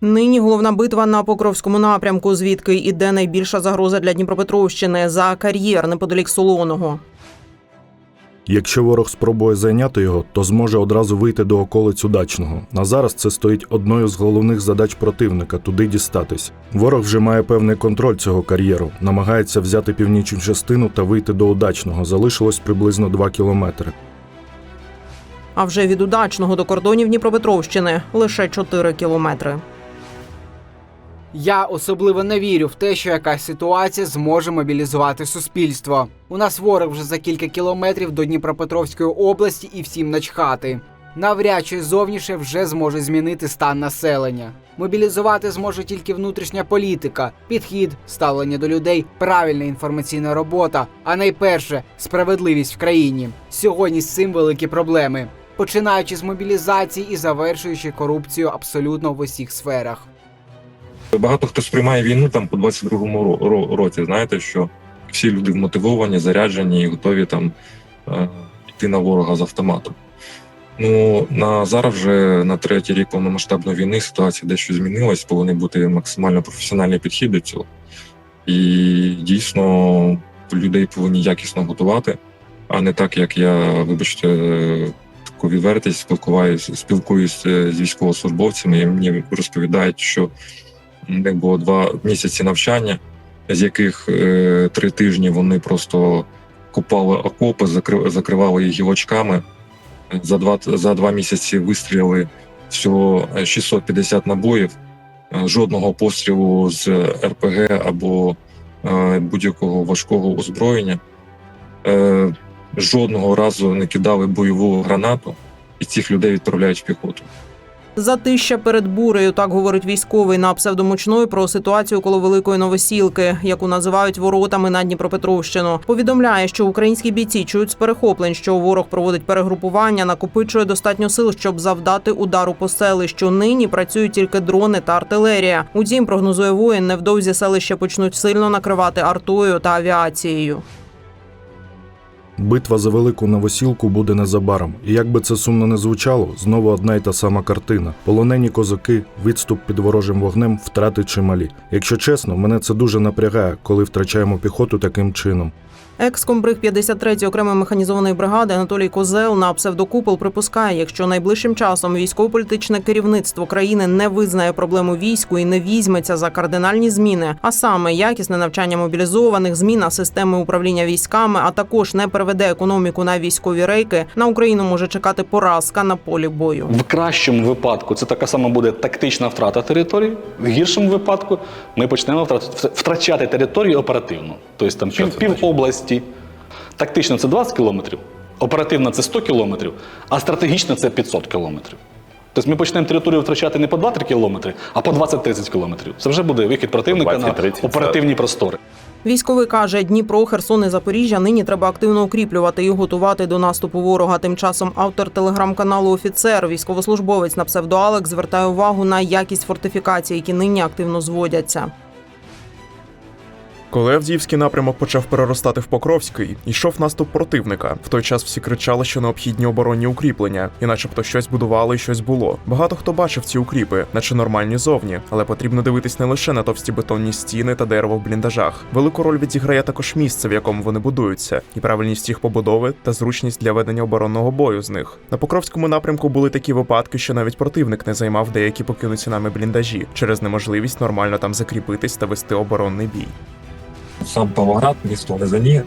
Нині головна битва на Покровському напрямку, звідки іде найбільша загроза для Дніпропетровщини за кар'єр неподалік Солоного. Якщо ворог спробує зайняти його, то зможе одразу вийти до околиць удачного. На зараз це стоїть одною з головних задач противника туди дістатись. Ворог вже має певний контроль цього кар'єру, намагається взяти північну частину та вийти до удачного. Залишилось приблизно 2 кілометри. А вже від удачного до кордонів Дніпропетровщини лише 4 кілометри. Я особливо не вірю в те, що якась ситуація зможе мобілізувати суспільство. У нас ворог вже за кілька кілометрів до Дніпропетровської області і всім начхати. Навряд чи зовніше вже зможе змінити стан населення. Мобілізувати зможе тільки внутрішня політика, підхід, ставлення до людей, правильна інформаційна робота, а найперше справедливість в країні. Сьогодні з цим великі проблеми, починаючи з мобілізації і завершуючи корупцію абсолютно в усіх сферах. Багато хто сприймає війну там по 22-му ро- ро- році. Знаєте, що всі люди вмотивовані, заряджені і готові там е, йти на ворога з автоматом. Ну на зараз вже на третій рік повномасштабної війни ситуація дещо змінилась, повинен бути максимально професіональний підхід до цього. І дійсно людей повинні якісно готувати, а не так, як я, вибачте, таку відвертість спілкуюсь, спілкуюсь е, з військовослужбовцями, і мені розповідають, що у них було два місяці навчання, з яких е, три тижні вони просто купали окопи, закривали їх гілочками. За два, за два місяці вистріляли всього 650 набоїв, е, жодного пострілу з РПГ або е, будь-якого важкого озброєння. Е, жодного разу не кидали бойову гранату, і цих людей відправляють в піхоту. Затища перед бурею, так говорить військовий на псевдомучної про ситуацію коло великої новосілки, яку називають воротами на Дніпропетровщину. Повідомляє, що українські бійці чують з перехоплень, що ворог проводить перегрупування, накопичує достатньо сил, щоб завдати удару по селищу. Нині працюють тільки дрони та артилерія. Утім, прогнозує воїн, невдовзі селище почнуть сильно накривати артою та авіацією. Битва за велику новосілку буде незабаром. І як би це сумно не звучало, знову одна й та сама картина: полонені козаки, відступ під ворожим вогнем, втрати чималі. Якщо чесно, мене це дуже напрягає, коли втрачаємо піхоту таким чином. Екскомбриг 53-ї окремої механізованої бригади Анатолій Козел на псевдокупол припускає, якщо найближчим часом військово-політичне керівництво країни не визнає проблему війську і не візьметься за кардинальні зміни, а саме якісне навчання мобілізованих, зміна системи управління військами, а також не переведе економіку на військові рейки, на Україну може чекати поразка на полі бою. В кращому випадку це така сама буде тактична втрата території. В гіршому випадку ми почнемо втрачати територію оперативно. Тобто там пів області. 12. Тактично це 20 кілометрів, оперативно це 100 кілометрів, а стратегічно це 500 кілометрів. Тобто ми почнемо територію втрачати не по 2-3 кілометри, а по 20-30 кілометрів. Це вже буде вихід противника на оперативні простори. Військовий каже, Дніпро, Херсон і Запоріжжя нині треба активно укріплювати і готувати до наступу ворога. Тим часом автор телеграм-каналу Офіцер, військовослужбовець на псевдоалек, звертає увагу на якість фортифікацій, які нині активно зводяться. Коли Авдіївський напрямок почав переростати в Покровський, йшов наступ противника. В той час всі кричали, що необхідні оборонні укріплення, і начебто щось будували і щось було. Багато хто бачив ці укріпи, наче нормальні зовні, але потрібно дивитись не лише на товсті бетонні стіни та дерево в бліндажах. Велику роль відіграє також місце, в якому вони будуються, і правильність їх побудови та зручність для ведення оборонного бою з них. На Покровському напрямку були такі випадки, що навіть противник не займав деякі покинуті нами бліндажі через неможливість нормально там закріпитись та вести оборонний бій. Сам Павлоград, місто в Низині,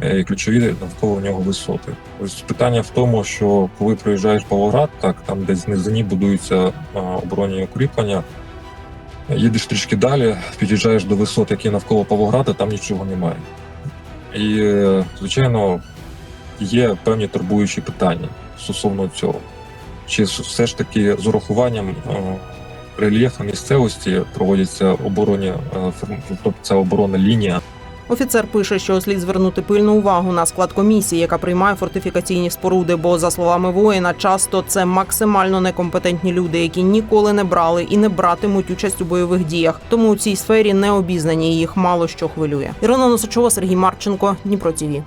е, ключові навколо нього висоти. Ось питання в тому, що коли приїжджаєш в Павлоград, так там десь в Низині будуються оборонні укріплення. Їдеш трішки далі, під'їжджаєш до висот, які навколо Павлограда, там нічого немає. І, е, звичайно, є певні турбуючі питання стосовно цього. Чи все ж таки з урахуванням е, рельєфу місцевості проводяться оборонні, тобто це оборонна лінія, Офіцер пише, що слід звернути пильну увагу на склад комісії, яка приймає фортифікаційні споруди. Бо, за словами воїна, часто це максимально некомпетентні люди, які ніколи не брали і не братимуть участь у бойових діях. Тому у цій сфері не обізнані їх мало що хвилює. Ірина Носачова, Сергій Марченко, Дніпро ТІВІ.